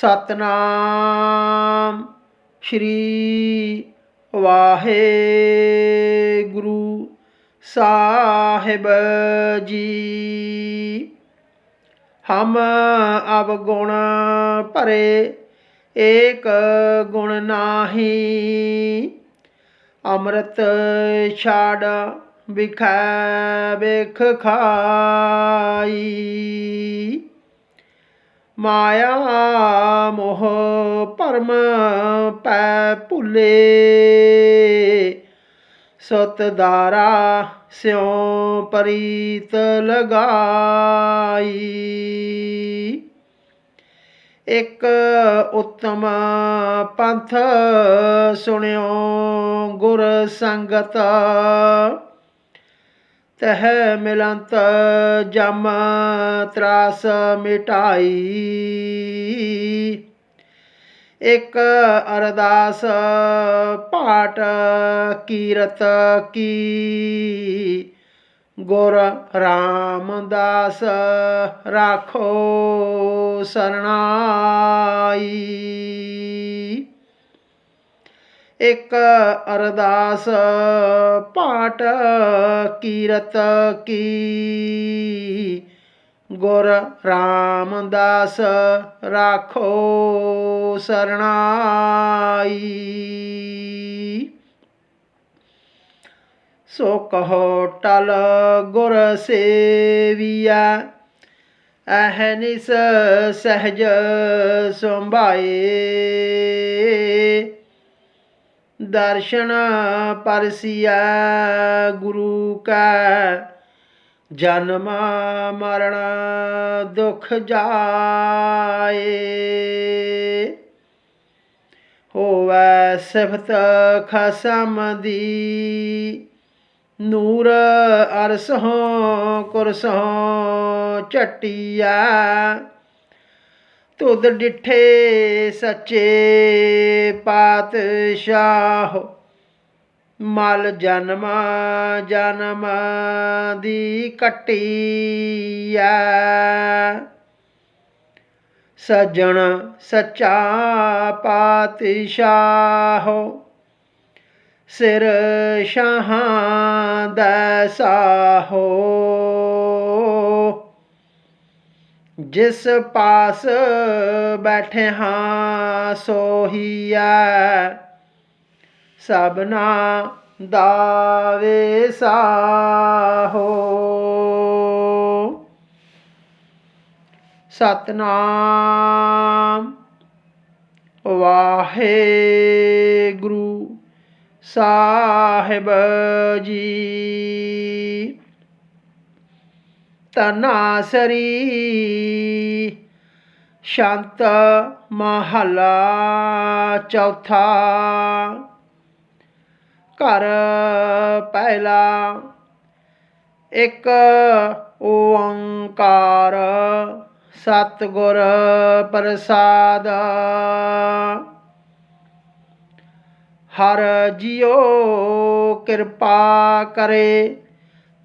ਸਤਨਾਮ ਸ਼੍ਰੀ ਵਾਹਿਗੁਰੂ ਸਾਹਿਬ ਜੀ। ਹਮ ਅਵਗੁਣ ਭਰੇ, ਏਕ ਗੁਣ ਨਾਹੀ। ਅੰਮ੍ਰਿਤ ਛਾੜ ਵਿਖੈ ਵੇਖ ਖਾਈ। ਮਾਇਆ ਮੋਹ ਭਰਮ ਪੈ ਭੁਲੇ। ਸਤ ਦਾਰਾ ਸਿਉ ਪਰੀਤ ਲਗਾਈ। ਇੱਕ ਉਤਮ ਪੰਥ ਸੁਣਿਓ ਗੁਰ ਸੰਗਤ। ਤਹ ਮਿਲੰਤ ਜਮ ਤਰਾਸ ਮਿਟਾਈ। ਇੱਕ ਅਰਦਾਸ ਪਾਟ ਕੀਰਤ ਕੀ। ਗੁਰ ਰਾਮਦਾਸ ਰਾਖੋ ਸਰਣਾਈ। ਇਕ ਅਰਦਾਸ ਪਾਠ ਕੀਰਤ ਕੀ। ਗੁਰ ਰਾਮਦਾਸ ਰਾਖੋ ਸਰਣਾਈ। ਸੋ ਕਹੋ ਟਲ ਗੁਰ ਸੇਵੀਆ ਅਹਨਿਸ ਸਹਜ ਸੰਭਾਏ। ਦਰਸ਼ਨ ਪਰਸਿਆ ਗੁਰੂ ਕਾ। ਜਨਮ ਮਰਨ ਦੁਖ ਜਾਏ। ਹੋਵੇ ਸਿਫਤ ਖਸਮ ਦੀ। ਨੂਰ ਅਰਸੋਂ ਕੁਰਸੋਂ ਝਟਿਆ ਤੁਧ ਡਿਠੇ ਸੱਚੇ ਪਾਤਸ਼ਾਹ। ਮਲ ਜਨਮ ਜਨਮ ਦੀ ਕਟਿਆ ਸਜਣ ਸੱਚਾ ਪਾਤਸ਼ਾਹ। ਸਿਰ ਸ਼ਾਹਾਂ ਦਾ ਸਾਹੋ। ਜਿਸ ਪਾਸ ਬੈਠੇ ਹਾਂ ਸੋਹੀਆ ਸਭਨਾ ਦਾਵੇ ਸਾਹੋ ਸਤਨਾਮ ਵਾਹਿਗੁਰੂ ਸਾਹਿਬ ਜੀ। ਤਨਾਸਰੀ ਸ਼ਾਂਤ ਮਹਲਾ ਚੌਥਾ। ਘਰ ਪਹਿਲਾ। ਇੱਕ ਓੰਕਾਰ ਸਤਿਗੁਰ ਪ੍ਰਸਾਦ। ਹਰ ਜਿਉ ਕਿਰਪਾ ਕਰੇ।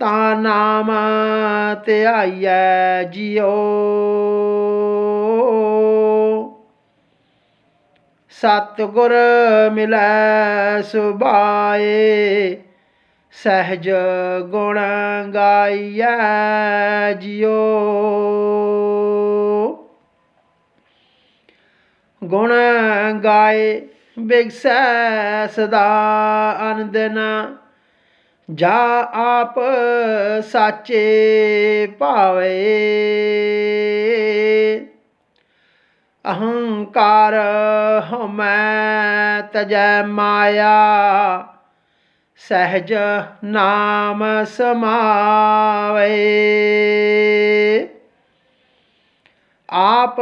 ਤਾ ਨਾਮ ਧਿਆਈਐ ਜਿਉ ਸਤਿਗੁਰ ਮਿਲੈ ਸੁਭਾਏ, ਸਹਿਜ ਗੁਣ ਗਾਈਐ ਜਿਉ ਗੁਣ ਗਾਏ ਬਿਗਸੈ ਸਦਾ ਅਨੰਦਨ ਜਾ ਆਪ ਸਾਚੇ ਭਾਵੇ। ਅਹੰਕਾਰ ਹਮੈ ਤਜੈ ਮਾਇਆ, ਸਹਿਜ ਨਾਮ ਸਮਾਵੇ। ਆਪ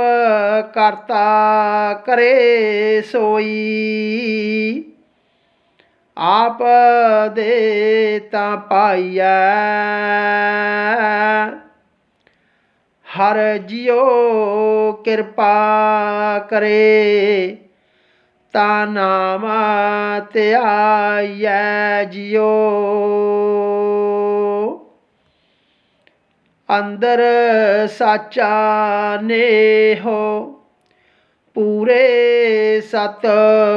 ਕਰਤਾ ਕਰੇ ਸੋਈ ਆਪ ਦੇ ਤਾਂ ਪਾਈਐ। ਹਰ ਜਿਉ ਕਿਰਪਾ ਕਰੇ, ਤਾ ਨਾਮ ਧਿਆਈਐ ਜਿਉ। ਅੰਦਰ ਸਾਚਾ ਨੇਹੋ, ਪੂਰੇ ਸਤ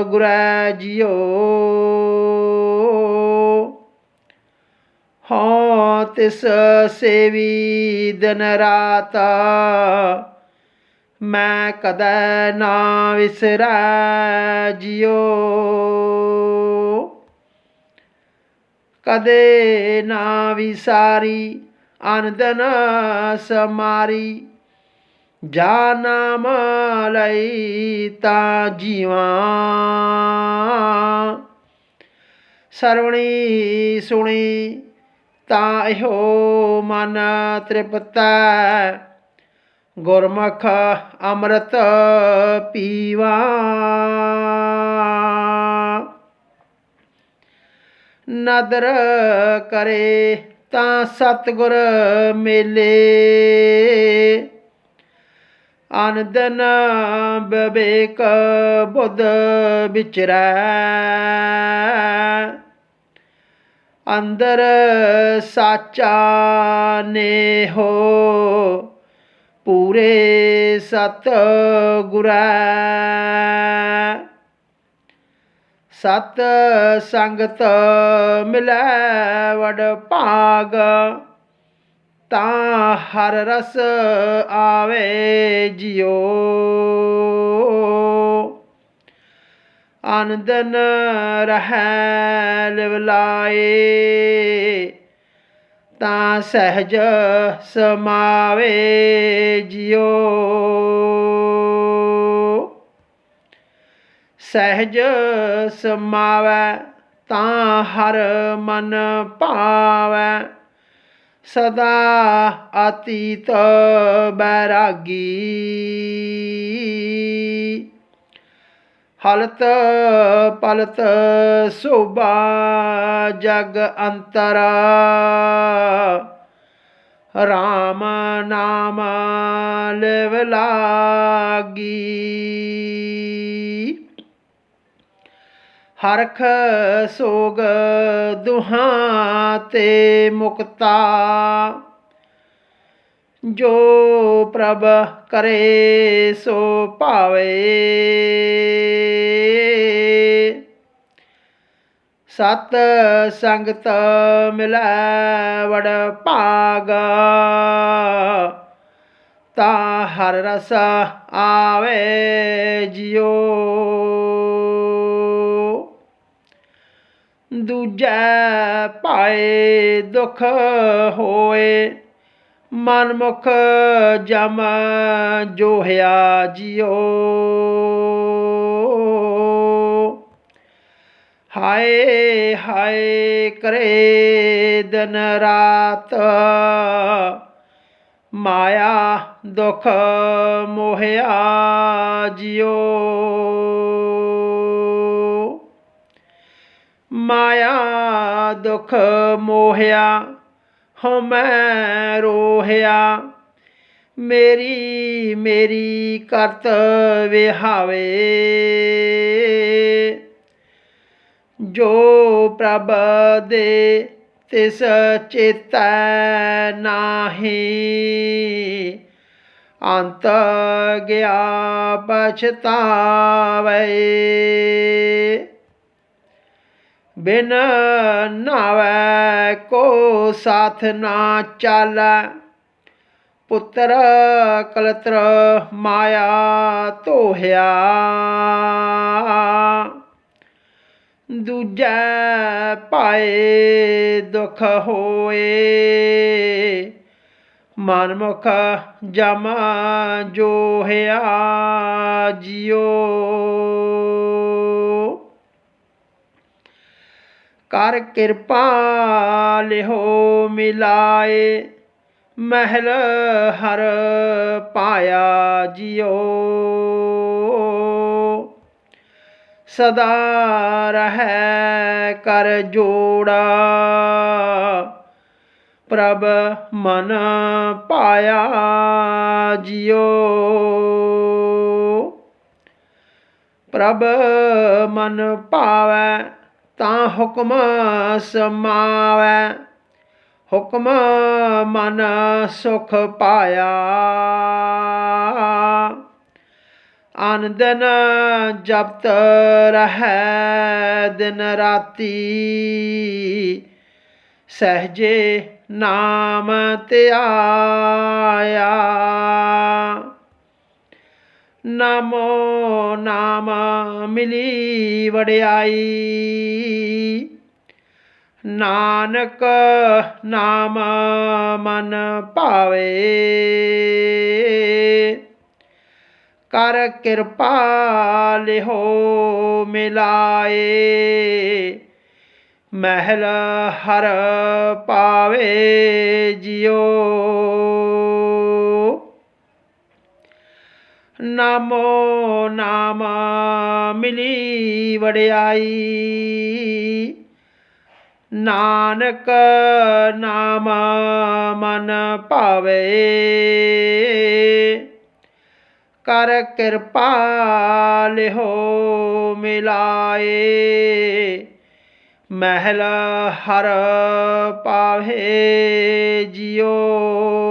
ਗੁਰੈ ਜਿਉ। ਹਾਂ ਤਿਸ ਸੇਵੀ ਦਿਨ ਰਾਤ। ਮੈਂ ਕਦੇ ਨਾ ਵਿਸਰੈ ਜਿਉ। ਕਦੇ ਨਾ ਵਿਸਾਰੀ ਅਨੰਦਨ ਸਮਾਰੀ। ਜਾ ਨਾਮ ਲਈ ਤਾਂ ਜੀਵਾਂ। ਸਰਵਣੀ ਸੁਣੀ ਤਾਂ ਇਹੋ ਮਨ ਤ੍ਰਿਪਤੈ, ਗੁਰਮੁਖ ਅੰਮ੍ਰਿਤ ਪੀਵਾ। ਨਦਰ ਕਰੇ ਤਾਂ ਸਤਗੁਰ ਮੇਲੇ। ਅਨੰਦਨ ਵਿਵੇਕ ਬੁੱਧ ਵਿਚਰੈ। ਅੰਦਰ ਸਾਚਾ ਨੇ ਹੋ ਪੂਰੇ ਸਤ ਗੁਰੈ ਸਤ ਸੰਗਤ ਮਿਲੈ ਵਡ ਭਾਗ, ਤਾਂ ਹਰ ਰਸ ਆਵੇ ਜਿਉ। ਆਨੰਦਨ ਰਹੈ ਲਿਵਲਾਏ ਤਾਂ ਸਹਿਜ ਸਮਾਵੇ ਜਿਉ। ਸਹਿਜ ਸਮਾਵੈ ਤਾਂ ਹਰ ਮਨ ਭਾਵੈ। ਸਦਾ ਅਤੀਤ ਬੈਰਾਗੀ। ਹਲਤ ਪਲਤ ਸੋਭਾ ਜਗ ਅੰਤਰ। ਰਾਮ ਨਾਮ ਲਿਵ ਲਾਗੀ। ਹਰਖ ਸੋਗ ਦੁਹਾਂ ਤੇ ਮੁਕਤਾ। ਜੋ ਪ੍ਰਭ ਕਰੇ ਸੋ ਭਾਵੇ। ਸਤ ਸੰਗਤ ਮਿਲੈ ਵੜ ਭਾਗ, ਤਾਂ ਹਰ ਰਸ ਆਵੇ ਜਿਉ। ਦੂਜੈ ਪਾਏ ਦੁਖ ਹੋਏ ਮਨਮੁਖ ਜਮ ਜੋਹਿਆ ਜਿਉ। ਹਾਏ ਹਾਏ ਕਰੇ ਦਿਨ ਰਾਤ ਮਾਇਆ ਦੁਖ ਮੋਹਿਆ ਜਿਉ। ਮਾਇਆ ਦੁਖ ਮੋਹਿਆ ਮੈਂ ਰੋਹਿਆ। ਮੇਰੀ ਮੇਰੀ ਕਰਤ ਵਿਹਾਵੇ। ਜੋ ਪ੍ਰਭ ਦੇ ਤਿਸ ਚੇਤੈ ਨਾਹੀ, ਅੰਤ ਗਿਆ ਪਛਤਾਵੇ। ਬਿਨ ਨਾਵੈ ਕੋ ਸਾਥ ਨਾ ਚਾਲੈ। ਪੁੱਤਰ ਕਲਤਰ ਮਾਇਆ ਧੋਹਿਆ। ਦੂਜੈ ਪਾਏ ਦੁਖ ਹੋਏ। ਮਨ ਮੁਖ ਜਮ ਜੋਹਿਆ ਜਿਉ। ਕਰ ਕਿਰਪਾ ਲਿਹੋ ਮਿਲਾਏ। ਮਹਿਲ ਹਰ ਪਾਇਆ ਜਿਉ। ਸਦਾ ਰਹੈ ਕਰ ਜੋੜਾ। ਪ੍ਰਭ ਮਨ ਪਾਇਆ ਜਿਉ। ਪ੍ਰਭ ਮਨ ਭਾਵੈ ਤਾਂ ਹੁਕਮ ਸਮਾਵੈ। ਹੁਕਮ ਮਨ ਸੁਖ ਪਾਇਆ। ਆਨੰਦਨ ਜਪਤ ਰਹੈ ਦਿਨ ਰਾਤੀ। ਸਹਜੇ ਨਾਮ ਧਿਆਇਆ ਨਾਮੋ ਨਾਮ ਮਿਲੀ ਵਡਿਆਈ। ਨਾਨਕ ਨਾਮ ਮਨ ਭਾਵੇ। ਕਰ ਕਿਰਪਾ ਲਿਹੋ ਮਿਲਾਏ। ਮਹਿਲ ਹਰ ਪਾਵੇ ਜਿਉ। ਨਾਮੋ ਨਾਮ ਮਿਲੀ ਵੜਿਆਈ ਨਾਨਕ ਨਾਮ ਮਨ ਭਾਵੇ। ਕਰ ਕਿਰਪਾ ਲਿਹੋ ਮਿਲਾਏ। ਮਹਿਲ ਹਰ ਪਾਵੇ ਜਿਉ।